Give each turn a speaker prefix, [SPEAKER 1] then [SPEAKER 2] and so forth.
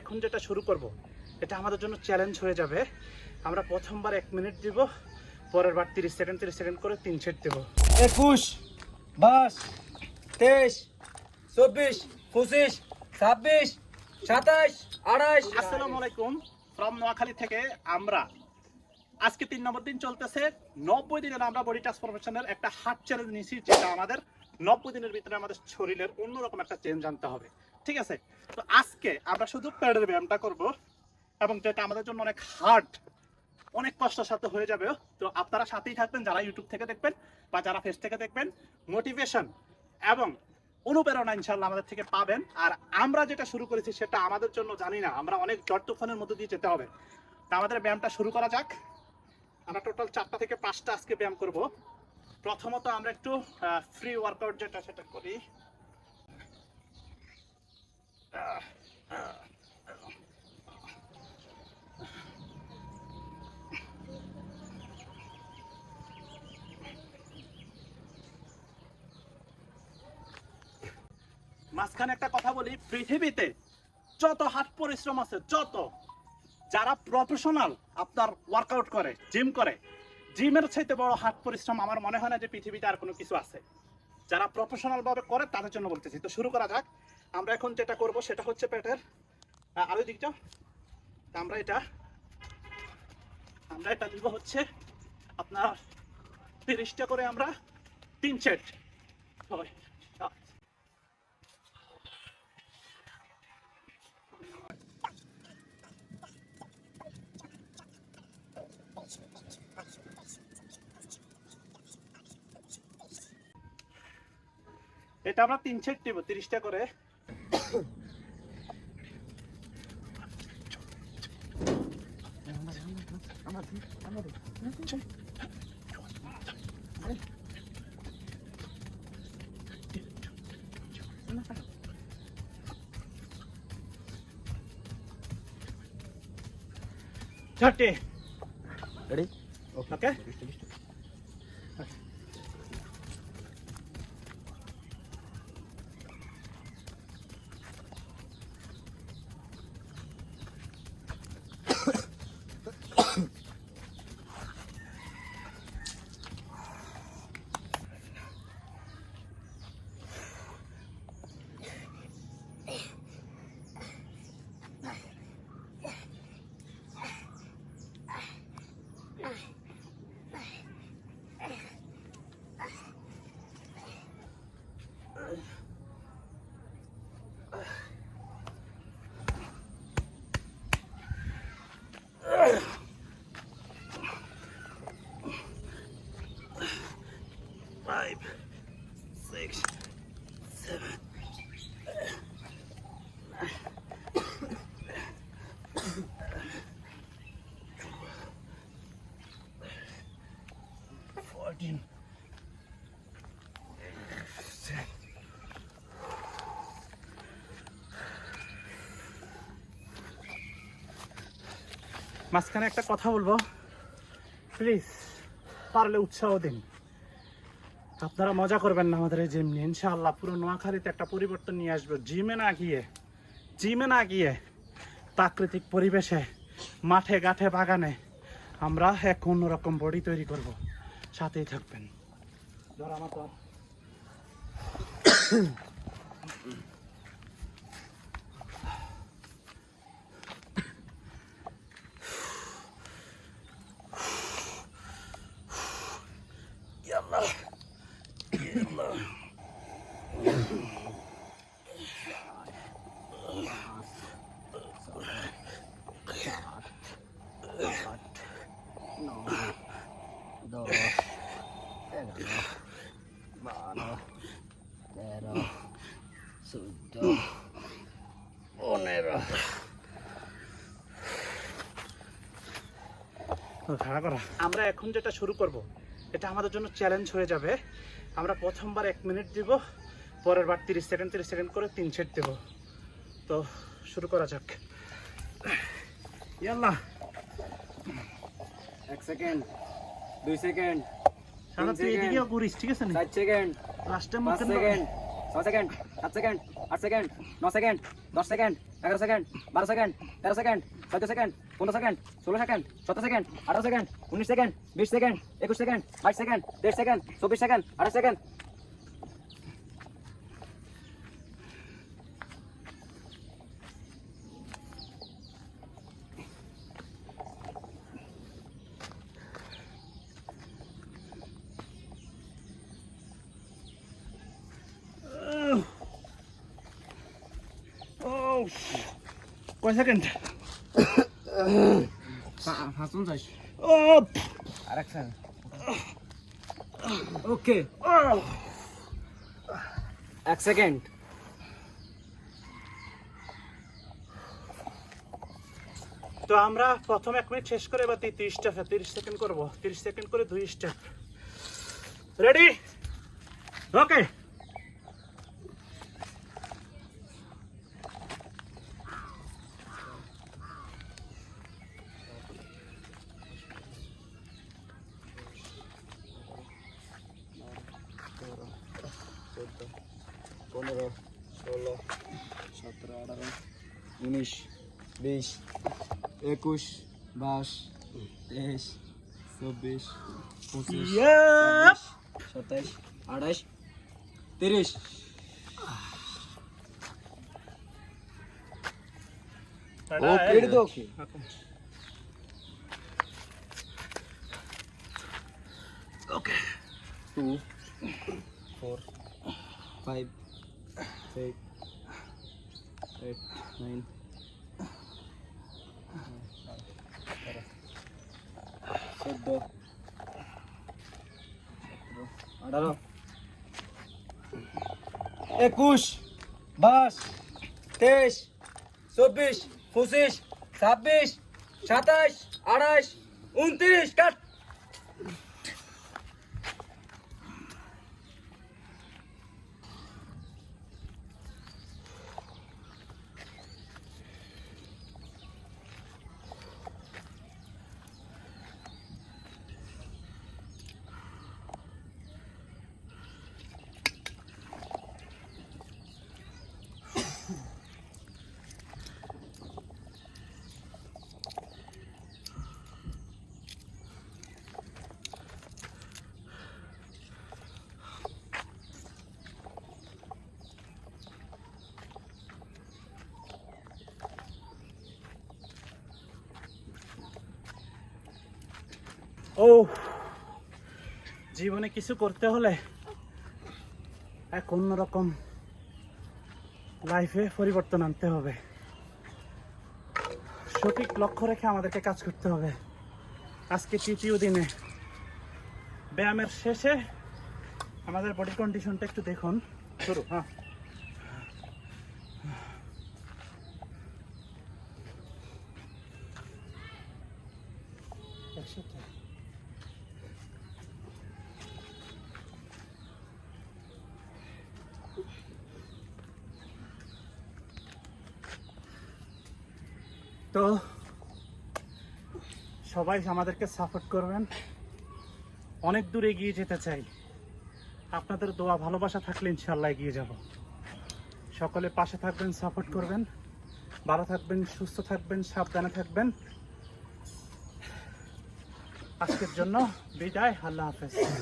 [SPEAKER 1] এখন যেটা শুরু করব এটা আমাদের জন্য চ্যালেঞ্জ হয়ে যাবে। আমরা প্রথমবার এক মিনিট দিব পরের বার তিরিশ সেকেন্ড তিরিশ সেকেন্ড করে তিন সেট দেবো।
[SPEAKER 2] একুশ বাইশ তেইশ চব্বিশ পঁচিশ ছাব্বিশ সাতাশ আঠাশ।
[SPEAKER 1] আসসালামু আলাইকুম ফ্রম নোয়াখালী থেকে আমরা আজকে তিন নম্বর দিন চলতেছে। নব্বই দিনের আমরা বডি ট্রান্সফরমেশনের একটা হার্ট চ্যালেঞ্জ নিয়েছি যেটা আমাদের নব্বই দিনের ভিতরে আমাদের শরীরের অন্যরকম একটা চেঞ্জ আনতে হবে। ঠিক আছে? তো আজকে আমরা শুধু প্যাডের ব্যায়ামটা করব এবং যেটা আমাদের জন্য অনেক হার্ড অনেক কষ্টের সাথে হয়ে যাবে। তো আপনারা সাথেই থাকবেন, যারা ইউটিউব থেকে দেখবেন বা যারা ফেস থেকে দেখবেন মোটিভেশন এবং অনুপ্রেরণা ইনশাল্লাহ আমাদের থেকে পাবেন। আর আমরা যেটা শুরু করেছি সেটা আমাদের জন্য, জানি না, আমরা অনেক ঝড় তুফানের মধ্যে দিয়ে যেতে হবে। তা আমাদের ব্যায়ামটা শুরু করা যাক। আমরা টোটাল চারটা থেকে পাঁচটা আজকে ব্যায়াম করব। প্রথমত আমরা একটু ফ্রি ওয়ার্কআউট যেটা সেটা করি। মাঝখানে একটা কথা বলি, পৃথিবীতে যত হাত পরিশ্রম আছে, যত, যারা প্রফেশনাল আপনার ওয়ার্কআউট করে জিম করে জিমের চাইতে বড় হাত পরিশ্রম আমার মনে হয় না যে পৃথিবীতে আর কোনো কিছু আছে। যারা প্রফেশনাল ভাবে করে, তাদের জন্য বলতেছি। তো শুরু করা যাক। আমরা এখন যেটা করব সেটা হচ্ছে পেটের আরও আরও দিকটা আমরা এটা আমরা এটা দিব হচ্ছে আপনার তিরিশটা করে আমরা তিন সেট। ছয় এটা আমরা তিন সেট দিব তিরিশটা করে। থার্টি।
[SPEAKER 2] Ready
[SPEAKER 1] okay Fourteen. মাঝখানে একটা কথা বলব। প্লিজ পারলে উৎসাহ দিন। আপনারা মজা করবেন না আমাদের এই জিম নিয়ে, ইনশাআল্লাহ। পুরো নোয়াখালীতে একটা পরিবর্তন নিয়ে আসবে। জিমে না গিয়ে জিমে না গিয়ে, প্রাকৃতিক পরিবেশে, মাঠে গাঠে বাগানে আমরা এক অন্যরকম বডি তৈরি করব। সাথেই থাকবেন। ধর আমার
[SPEAKER 2] চোদ্দ পনেরো
[SPEAKER 1] আমরা এখন যেটা শুরু করব এটা আমাদের জন্য চ্যালেঞ্জ হয়ে যাবে। আমরা প্রথমবার এক মিনিট দিব পরের বার তিরিশ সেকেন্ড তিরিশ সেকেন্ড করে তিন সেট দেব। তো শুরু করা যাক। ইয়াল্লাহ।
[SPEAKER 2] এক সেকেন্ড দুই সেকেন্ড
[SPEAKER 1] সারা তুই. এদিকেও ঘুরিস ঠিক আছে না?
[SPEAKER 2] চার সেকেন্ড
[SPEAKER 1] লাস্টের
[SPEAKER 2] পাঁচ সেকেন্ড ছয় সেকেন্ড সাত সেকেন্ড আট সেকেন্ড ন সেকেন্ড দশ সেকেন্ড এগারো সেকেন্ড বারো সেকেন্ড তেরো সেকেন্ড চোদ্দ সেকেন্ড পনেরো সেকেন্ড ষোলো সেকেন্ড সতেরো সেকেন্ড আঠারো সেকেন্ড উনিশ সেকেন্ড বিশ সেকেন্ড একুশ সেকেন্ড বাইশ সেকেন্ড তেইশ সেকেন্ড চব্বিশ সেকেন্ড আঠাশ সেকেন্ড
[SPEAKER 1] কয় সেকেন্ড
[SPEAKER 2] পঞ্চাশ
[SPEAKER 1] ও
[SPEAKER 2] আর এক ওকে এক সেকেন্ড
[SPEAKER 1] তো আমরা প্রথম এক মিনিট শেষ করে এবার তিরিশ স্টেপ তিরিশ সেকেন্ড করব। তিরিশ সেকেন্ড করে দুই স্টেপ রেডি ওকে
[SPEAKER 2] পনেরো ষোলো সতেরো আঠারো উনিশ বিশ একুশ বাইশ তেইশ চব্বিশ পঁচিশ. সাতাইশ আঠাইশ তিরিশ। ওকে তো okay
[SPEAKER 1] okay
[SPEAKER 2] two four five six eight nine একুশ বাইশ তেইশ চব্বিশ পঁচিশ ছাব্বিশ সাতাইশ আঠাইশ উনত্রিশ কাট।
[SPEAKER 1] ও জীবনে কিছু করতে হলে এক অন্যরকম লাইফে পরিবর্তন আনতে হবে। সঠিক লক্ষ্য রেখে আমাদেরকে কাজ করতে হবে। আজকে তৃতীয় দিনে ব্যায়ামের শেষে আমাদের বডি কন্ডিশনটা একটু দেখুন। শুরু। হ্যাঁ। একসাথে। তো সবাই আমাদেরকে সাপোর্ট করবেন। অনেক দূর এগিয়ে যেতে চাই। আপনাদের দোয়া, ভালোবাসা থাকলে ইনশাল্লাহ এগিয়ে যাব। সকলে পাশে থাকবেন সাপোর্ট করবেন। ভালো থাকবেন, সুস্থ থাকবেন, সাবধানে থাকবেন। আজকের জন্য বিদায়, আল্লাহ হাফেজ।